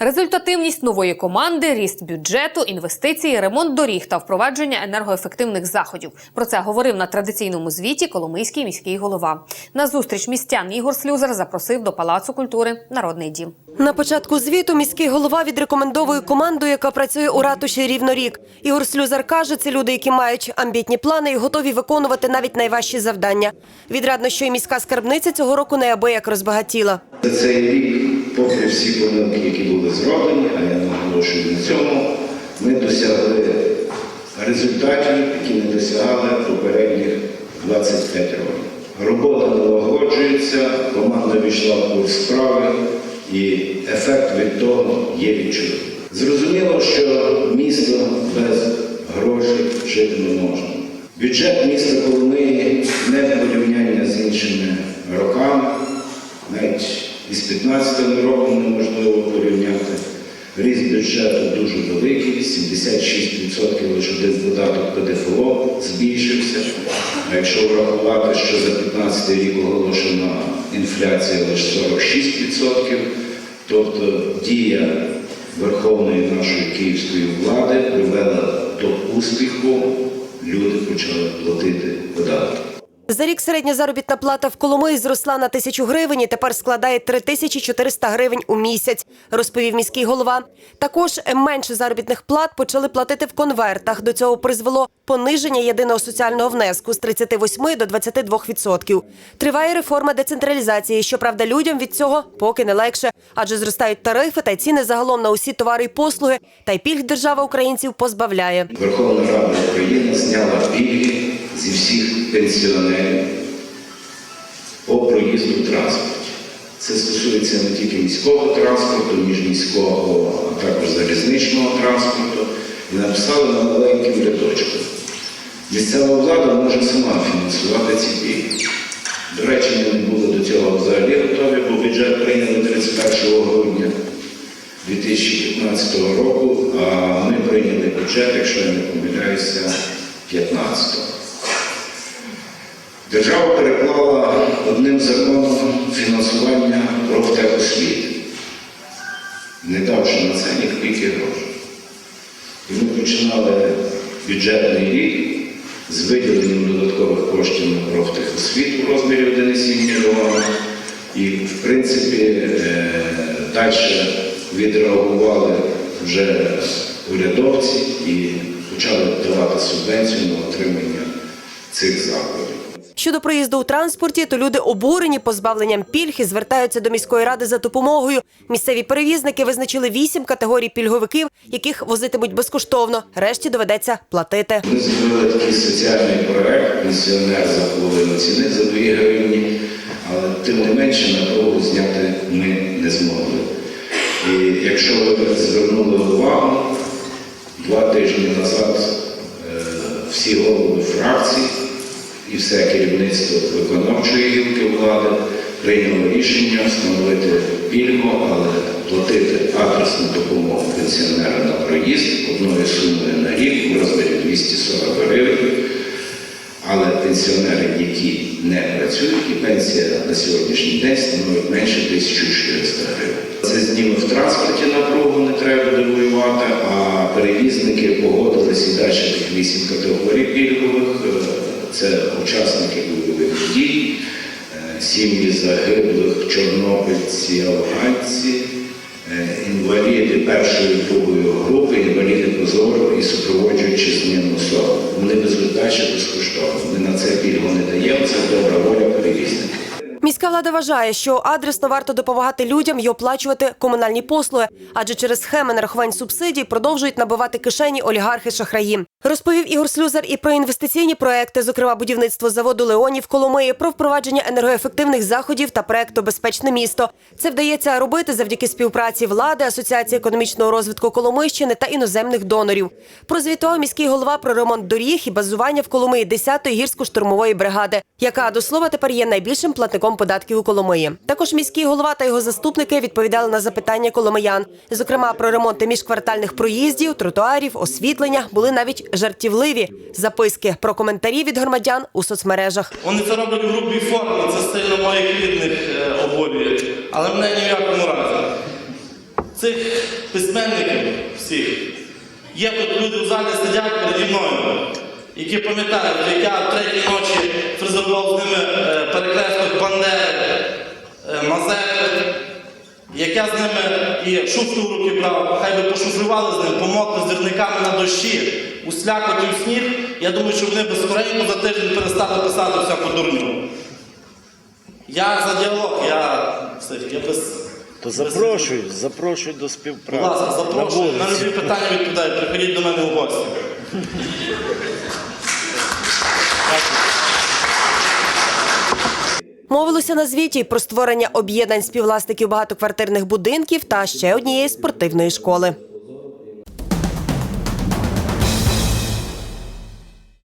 Результативність нової команди, ріст бюджету, інвестиції, ремонт доріг та впровадження енергоефективних заходів. Про це говорив на традиційному звіті Коломийський міський голова. На зустріч містян Ігор Слюзер запросив до Палацу культури Народний дім. На початку звіту міський голова відрекомендовує команду, яка працює у ратуші рівно рік. Ігор Слюзар каже, це люди, які мають амбітні плани і готові виконувати навіть найважчі завдання. Відрадно, що і міська скарбниця цього року неабияк розбагатіла. За цей рік, попри всі помилки, наголошую на цьому, ми досягли результатів, які не досягали попередніх 25 років. Робота налагоджується, команда війшла в курс справи, і ефект від того є відчутний. Зрозуміло, що місто без грошей жити не можна. Бюджет міста Коломиї не в порівняння з іншими роками, навіть із 15 роком неможливо порівняти. Ріст бюджету дуже великий, 76% лише один податок ПДФО збільшився. А якщо врахувати, що за 15 рік оголошена інфляція лише 46%, тобто дія Верховної нашої київської влади привела до успіху, люди почали платити податки. За рік середня заробітна плата в Коломиї зросла на тисячу гривень і тепер складає 3400 гривень у місяць, розповів міський голова. Також менше заробітних плат почали платити в конвертах. До цього призвело пониження єдиного соціального внеску з 38 до 22%. Триває реформа децентралізації. Щоправда, людям від цього поки не легше, адже зростають тарифи та ціни загалом на усі товари і послуги. Та й пільг держава українців позбавляє. Верховна Рада України зняла пільги зі всіх пенсіонерів по проїзду в транспорті. Це стосується не тільки міського транспорту, міжміського, а також залізничного транспорту. І написали на маленьким рядочком. Місцева влада може сама фінансувати ці пільги. До речі, ми не були до цього взагалі готові, бо бюджет прийняли 31 грудня 2015 року, а ми прийняли бюджет, якщо я не помиляюся, 15-го. Держава переклала одним законом фінансування профтехосвіти, не давши на це ні копійки грошей. І ми починали бюджетний рік з виділенням додаткових коштів на профтехосвіту в розмірі 1,7 мільйона. І, в принципі, е, далі відреагували вже урядовці і почали давати субвенцію на отримання цих закладів. Щодо проїзду у транспорті, то люди обурені позбавленням пільг і звертаються до міської ради за допомогою. Місцеві перевізники визначили вісім категорій пільговиків, яких возитимуть безкоштовно. Решті доведеться платити. Ми зробили такий соціальний проект пенсіонер за половину ціни за 2 гривні, але тим не менше напругу зняти ми не змогли. І якщо ви звернули увагу, два тижні назад е, всі голови фракцій і все керівництво виконавчої гілки влади прийняло рішення встановити пільгу, але платити адресну допомогу пенсіонера на проїзд одною сумою на рік у розмірі 240 гривень. Але пенсіонери, які не працюють, і пенсія на сьогоднішній день становить менше 1400 гривень. Це зніме в транспорті напругу, не треба буде воювати, а перевізники погодились і далі тих вісім категорій пільгових. Це учасники бойових дій, е, сім'ї загиблих, чорнобильці, афганці, е, інваліди першої другої групи, інваліди позору і супроводжуючи змінну особу. Вони без безкоштовно. Ми на це пільгу не даємо, це добра воля перевізників. Міська влада вважає, що адресно варто допомагати людям і оплачувати комунальні послуги, адже через схеми нарахувань субсидій продовжують набивати кишені олігархи шахраї. Розповів Ігор Слюзар і про інвестиційні проекти, зокрема будівництво заводу Леонів Коломиї, про впровадження енергоефективних заходів та проекту Безпечне місто. Це вдається робити завдяки співпраці влади, асоціації економічного розвитку Коломийщини та іноземних донорів. Прозвітував міський голова про ремонт доріг і базування в Коломиї 10-ї гірсько-штурмової бригади, яка до слова тепер є найбільшим платником податків у Коломиї. Також міський голова та його заступники відповідали на запитання коломиян, зокрема про ремонти міжквартальних проїздів, тротуарів, освітлення. Були навіть жартівливі записки про коментарі від громадян у соцмережах. Вони це роблять в грубій формі, це сильно моїх рідних е, обурює. Але мене ні в якому разі. цих письменників всіх. Є тут люди в залі сидять переді мною, які пам'ятають, як я в третій ночі фрезерував з ними е, перекреслив Бандери, е, Мазепи, як я з ними і шуфлю в руки брав, хай би пошуфлювали з ним, помокли з зірниками на дощі, у слякоті у сніг, я думаю, що вони безскоренько за тиждень перестали писати всяку дурню. Я за діалог, я, все, я без. То запрошуй, запрошуй до Будь ласка, На запрошую. На любі питання відповідаю. Приходіть до мене в гості. Мовилося на звіті про створення об'єднань співвласників багатоквартирних будинків та ще однієї спортивної школи.